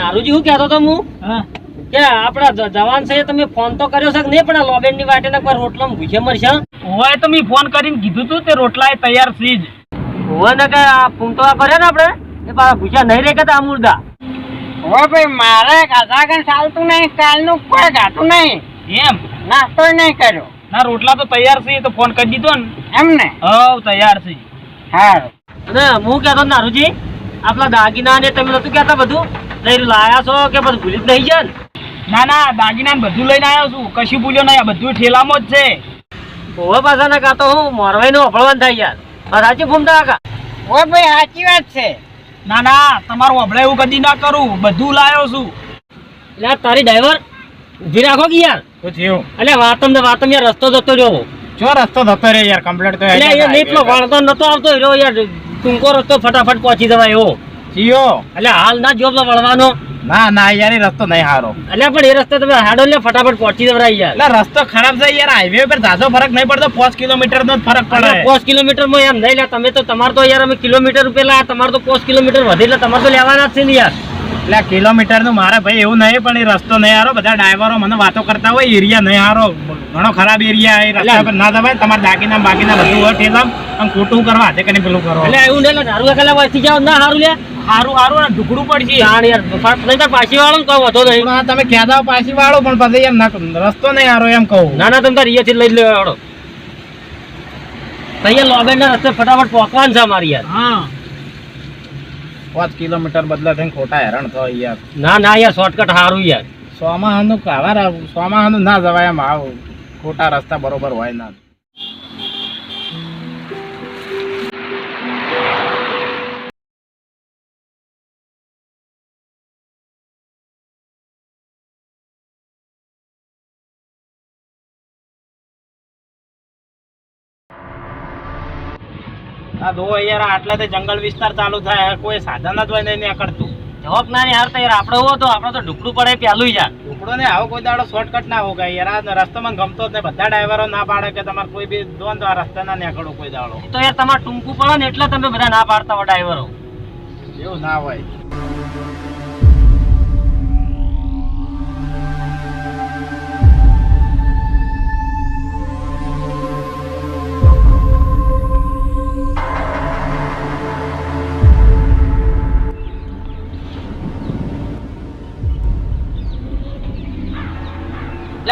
નારુજી હું કહેતો તો હું. કે આપડા જવાન છે તમે ફોન તો કર્યો છે કે નહીં પણ આ લોબેનની વાટે ના રોટલો ભૂખે મરશે હોય તો મેં ફોન કરીને કીધું તું તે રોટલા એ તૈયાર થઈ જ. હોય ને કે આ ફૂમતો કર્યો ને આપણે? એ પાછા ભૂખ્યા નહીં રે કે આ મુર્દા. હવે ભાઈ મારે ખાધા કઈ ચાલતું નહીં કાલનું કોઈ ખાતું નહીં. એમ? નાસ્તો નહીં કર્યો. ના રોટલા તો તૈયાર છે તો ફોન કરી દીધો ને. એમ ને હવ તૈયાર છે. હા અને હું કહેતો નારુજી આપણા દાગીના ને તમે નતું કહેતા બધું? લઈ લાયા છો કે બધું ભૂલી જ નહીં ગયા ના ના દાગીના બધું લઈને આવ્યો છું. કશું ભૂલ્યો નહીં. આ બધું ઠેલામાં જ છે. ઓવે પાછા ના કાતો હું મોરવાઈ નું અભળવાન થાય યાર. સાચી ફૂમતા કાકા ઓ ભાઈ સાચી વાત છે. ના ના તમારું અભળે એવું કદી ના કરું. બધું લાયો છું. એટલે તારી ડ્રાઈવર ઊભી રાખો કે યાર? શું થયું? એટલે વાતમ ને વાતમ યાર રસ્તો જતો રહ્યો જો રસ્તો થતો રહ્યો યાર કમ્પ્લીટ તો એટલે એ નીટલો વાળતો નતો આવતો રહ્યો યાર. ટૂંકો રસ્તો ફટાફટ પહોંચી જવાય એવો. જીઓ. એટલે હાલ ના જોબ વળવાનો. ના ના યાર એ રસ્તો નહીં હારો. એટલે પણ એ રસ્તે તમે હાડો લે ફટાફટ પહોંચી જવરાય યાર. એટલે રસ્તો ખરાબ છે યાર હાઈવે પર ઝાઝો ફરક નહીં પડતો પાંચ કિલોમીટર નો ફરક પડે પાંચ કિલોમીટરમાં એમ નહીં લે તમે તો તમારે તો યાર અમે કિલોમીટર પેલા તમારે તો પાંચ કિલોમીટર વધે એટલે તમારે તો લેવાના જ છે ને યાર. એટલે કિલોમીટરનું મારે ભાઈ એવું નહીં પણ એ રસ્તો નહીં હારો બધા ડ્રાઈવરો મને વાતો કરતા હોય એરિયા નહીં હારો. ઘણો ખરાબ એરિયા એ રસ્તા પર ના દબાય તમારે દાગીના બાકીના બધું હોય ઠેલામ ખોટું કરવા હાથે કરીને પેલું કરો. એટલે એવું નહીં દારૂ કલાક વાંચી જાવ ના સારું લે. હારું હારું ને ઢુકડું પડશે જાણ યાર નહીં તાર પાછી વાળો ને કહું વધો નહીં. પણ તમે કહેતા પાછી વાળો પણ પછી એમ ના રસ્તો નહીં હારો એમ કહું. ના ના તમે તાર અહીંયાથી લઈ લેવા વાળો અહીંયા લોબેન ના રસ્તે ફટાફટ પહોંચવાનું છે અમારે યાર. હા. પાંચ કિલોમીટર બદલા થઈને ખોટા હેરાન થાય યાર. ના ના યાર શોર્ટકટ સારું યાર. સોમાહાનું કાવા સોમાહાનું ના જવાય એમ આવું. ખોટા રસ્તા બરોબર હોય ના. આ દો યાર તે જંગલ વિસ્તાર ચાલુ થાય કોઈ સાધન જ હોય નહીં નીકળતું જવાબ ના યાર તો યાર આપણે હો તો આપણે તો ઢુકડું પડે પેલું યાર. ટુકડો ને આવો કોઈ દાડો શોર્ટકટ ના હોગા યાર આ રસ્તો મને ગમતો જ નહીં બધા ડ્રાઈવરો ના પાડે કે તમારે કોઈ બી દો તો આ રસ્તા ના નીકળો કોઈ દાડો. તો યાર તમારે ટૂંકું પડે ને એટલે તમે બધા ના પાડતા હો ડ્રાઈવરો એવું ના હોય.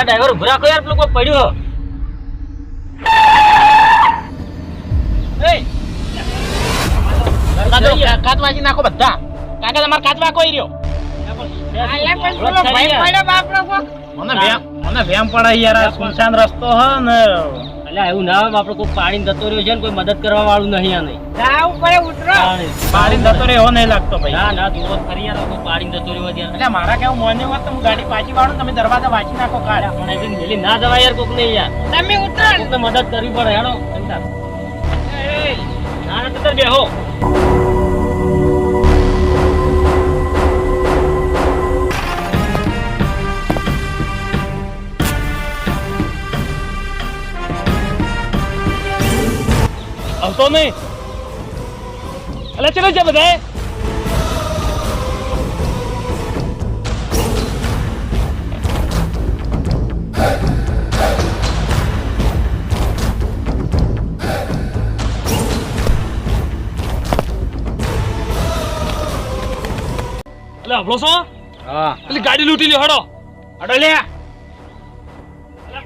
એટલે ડ્રાઈવર ઊભો રાખો યાર પેલું કોઈ પડ્યું કાચ વાંચી નાખો બધા. કાકા તમારે કાચ વાંકો રહ્યો. આલે પણ પેલો ભાઈ પડ્યો બાપડો કોક. મને વેમ મને વેમ પડે યાર સુનસાન રસ્તો હ ને. એટલે એવું ના હોય આપણે કોઈ પાણી જતો રહ્યો છે ને કોઈ મદદ કરવા વાળું નહીં આ નહીં જાવું પડે ઉતરો. પાડી જતો રહ્યો એવો નહીં લાગતો ભાઈ. ના ના જુઓ તો ખરી યાર કોઈ પાણી જતો રહ્યો છે એટલે મારા કેવું મોને હોત તો હું ગાડી પાછી વાળું તમે દરવાજા વાંચી નાખો કાઢ્યા પણ એવી મેલી ના જવાય યાર કોક નહીં યાર. તમે ઉતરો. કોકને મદદ કરવી પડે હેડો. ના ના તો બેહો. એટલે ચલો છે બધા હબળો છો? હા. એટલે ગાડી લૂટી લ્યો હડો. હડો લે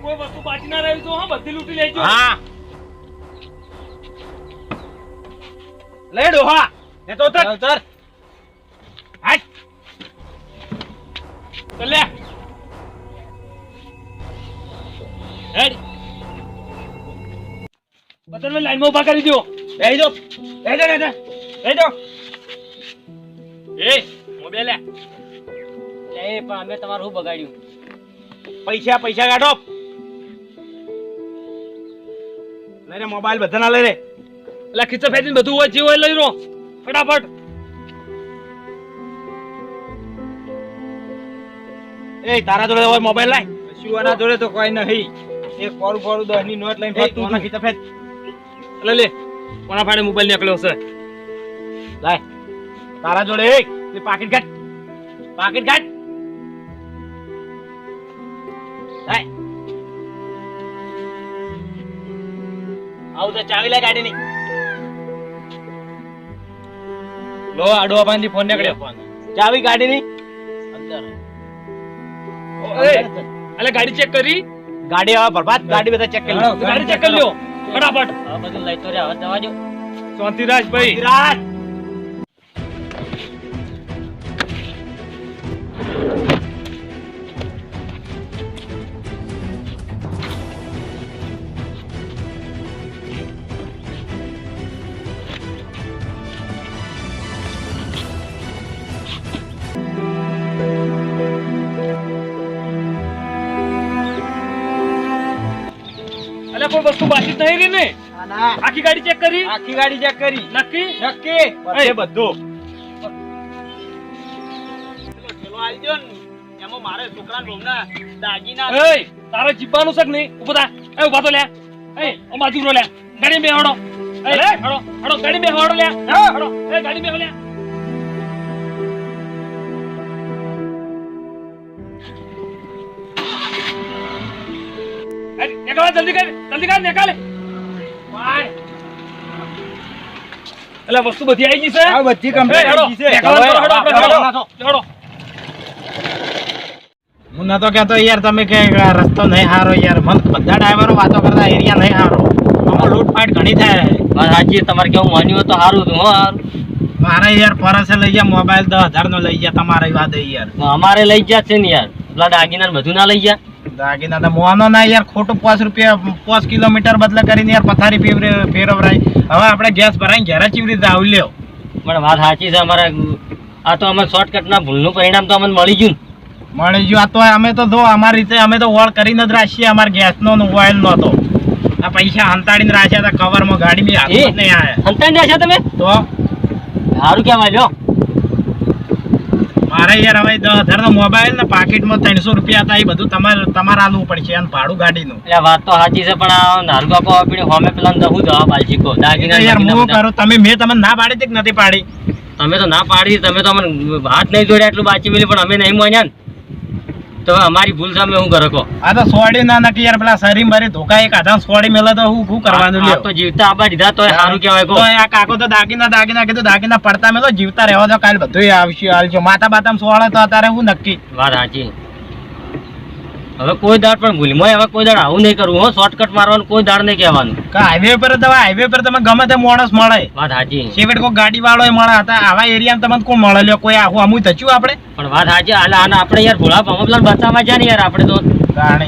કોઈ વસ્તુ બાકી ના રહી તો હા બધી લૂટી લેજો. હા. લે ડોહા ને તો ઉતર. ઉતર. હાટ તો લે. હેડ બધાને લાઈનમાં ઊભા કરી દો બેહી દો બેહી દો દો બેહી દો એ મોબાઈલ લે. એ પણ અમે તમારું શું બગાડ્યું? પૈસા પૈસા કાઢો. લઈ રે મોબાઈલ બધાના લઈ રે એટલે ખીચા ફેંચીને બધું હોય જે હોય લઈ લો. ફટાફટ. એ તારા જોડે હોય મોબાઈલ લાય. શિવાના જોડે તો કોઈ નહીં. એક ફોરું ફોરું દસની નોટ લઈને કોના હતું. ખીચા ફેંચ. એટલે લે કોના ફાડે મોબાઈલ નીકળ્યો છે? લાય. તારા જોડે એક તે પાકીટ કાઢ પાકીટ કાઢ લાય. આવું તો ચાવી લે ગાડીની. લો આડો અપાનથી ફોન નીકળ્યો. ચાવી ગાડી ની અંદર. અલે ગાડી ચેક કરી? ગાડી આવા બરબાદ ગાડી બધા ચેક કરી લો. ગાડી ચેક કરી લ્યો. ફટાફટ. આ બધું લઈ તો રહ્યા હવે જવા દો શાંતિરાજ! ભાઈ વિરાટ કોઈ વસ્તુ બાકી નહીં. રહી ને. આખી ગાડી ચેક કરી? આખી ગાડી ચેક કરી. નક્કી? નક્કી. એ બધું એમાં મારે છોકરા ઘઉંના દાગીના એય તારે જીવવાનું છે કે નહીં? ઊભો થા. એ ઊભા તો લે એ ઓ રો લે ગાડી બે એ હડો હડો ગાડી બે લે હડો. એ ગાડી બે લે એ નીકળ જલ્દી કર જલ્દી કર નીકળ એટલે વસ્તુ બધી આવી ગઈ છે? આ બધી કમ્પ્લીટ આવી ગઈ છે. હડો હડો આપણે હડો, હું નતો કહેતો યાર તમે કે રસ્તો નહીં હારો યાર. મન બધા ડ્રાઈવરો વાતો કરતા એરિયા નહીં હારો. આમાં લૂંટફાટ ઘણી થાય. વાત હાજી તમારે કેવું માન્યું હોય તો સારું હતું હો મારે યાર પરસે લઈ ગયા મોબાઈલ દસ હજાર નો લઈ ગયા તમારી વાત યાર. અમારે લઈ ગયા છે ને યાર. પેલા દાગીના બધું ના લઈ ગયા? દાગીના તો મોનો ના યાર ખોટું પાંચ રૂપિયા પાંચ કિલોમીટર બદલે કરીને યાર પથારી ફેરવે ફેરવરાય. હવે આપણે ગેસ ભરાઈને ઘેરા ચીવી રીતે આવી લ્યો. પણ વાત સાચી છે અમારે આ તો અમે શોર્ટકટના ભૂલનું પરિણામ તો અમને મળી ગયું મળી ગયું. આ તો અમે તો જો અમારી રીતે અમે તો ઓળ કરીને જ રાખીએ અમારે ગેસનો ને ઓઇલ નહોતો તો. આ પૈસા હંતાડીને રાખ્યા હતા કવરમાં ગાડી બી હાથ? નહીં આયા હંતાડીને રાખ્યા તમે? તો? સારું કેવાય લ્યો. મારે યાર હવે દસ હજાર નો મોબાઈલ ને પાકીટમાં ત્રણસો રૂપિયા હતા એ બધું તમારે તમારે આલવું પડશે અને ભાડું ગાડીનું. એટલે વાત તો સાચી છે પણ નારું કાકો આપીને હોમે પેલા દહું જવાબ કહો દાગીના યાર હું. કરું તમે મેં તમને ના પાડી હતી કે નથી પાડી? તમે તો ના પાડી તમે તો અમને હાથ નહીં જોડ્યા એટલું બાચી મેલી પણ અમે નહીં માન્યા ને. તો અમારી ભૂલ સામે હું કરો આ તો સોડી ના નકી યાર પેલા સરી મારી ધોકા એક આધા સોડી મેલે તો હું શું કરવાનું લ્યો? તો જીવતા આબા દીધા તો સારું કહેવાય કો આ કાકો તો દાગીના દાગીના કીધું દાગીના પડતા મેલો જીવતા રહેવા દો કાલ બધું આવશે આવશે. માતા બાતામાં સોળે તો અત્યારે હું નક્કી. વાત સાચી. હવે કોઈ દાડ પણ ભૂલમાં હવે કોઈ દાડ આવું નહીં કરવું હો. શોર્ટકટ મારવાનું કોઈ દાડ નહીં કહેવાનું. હાઈવે પર તમે હાઈવે પર તમે ગમે તે મોણસ મળે. વાત સાચી છેવટ કોઈ ગાડી વાળો મળે હતા આવા એરિયા તમને કોણ મળે લ્યો કોઈ આવું અમુ થયું આપણે? પણ વાત સાચી હાલ આના આપણે યાર ભોળા ભમપલા બચાવવા જાય ને યાર આપણે તો. કારણે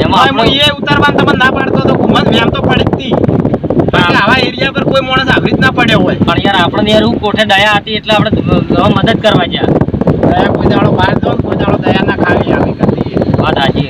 એમાં હું એ ઉતારવાનું તમને ના પાડતો તો ઘુમત વ્યામ તો પડતી આવા એરિયા પર કોઈ માણસ આવી ના પડ્યો હોય. પણ યાર આપણને યાર હું કોઠે દયા હતી એટલે આપણે મદદ કરવા ગયા કોઈ દાડો બહાર દો કોઈ દાડો દયા ના ખાવી આવી કરતી વાત સાચી